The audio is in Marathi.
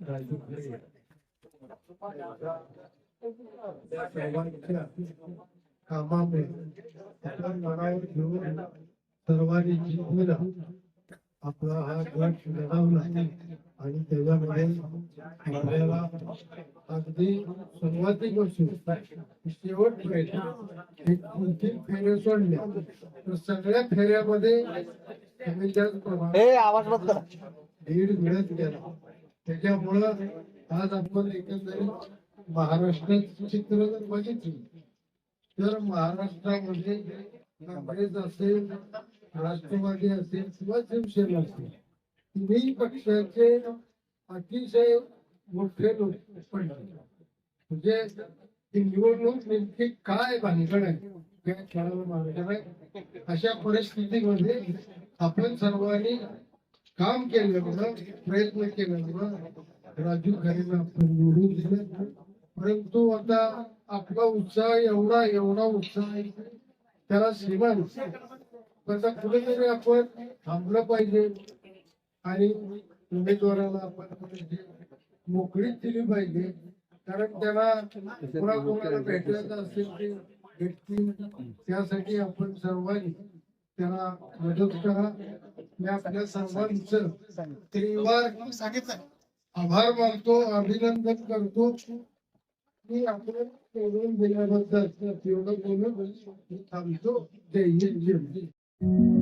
राजू सर्वांच्या कामामुळे आपण मनावर घेऊन सर्वांनी जिंकून आपला हा गट लढवला आणि त्याच्यामध्ये आपल्याला अगदी सुरुवातीपासून शेवटपर्यंत एक अंतिम फेऱ्या सोडल्या तर सगळ्या फेऱ्यामध्ये कमी जास्त प्रमाणात मिळत गेला त्याच्यामुळं आज आपण एकंदरीत महाराष्ट्राचं चित्र जर बघितलं तर महाराष्ट्रामध्ये काँग्रेस असेल राष्ट्रवादी असेल किंवा शिवसेना असेल तिन्ही पक्षाचे अतिशय मोठे लोक पडले. म्हणजे निवडणूक नेमकी काय भानगड आहे काय खेळाला भानगड आहे अशा परिस्थितीमध्ये आपण सर्वांनी काम केलं म्हणा प्रयत्न केला म्हणा राजू खरेंना आपण निवडून दिलं. परंतु आता आपला उत्साह एवढा एवढा उत्साह आहे त्याला श्रीमान नाही. पण आता कुठेतरी आपण थांबलं पाहिजे. आणि उमेदवाराला आपण मोकळीच दिली पाहिजे. कारण त्याला कोणाकोणाला भेटायचं असेल ते भेटतील त्यासाठी आपण सर्वांनी त्याला मदत करा. मी आपल्या सर्वांचं त्रिवार सांगितलं. आभार मानतो अभिनंदन करतो. की आपण सोडून दिल्याबद्दल एवढं बोलून मी थांबतो. जय हिंद जय हिंद.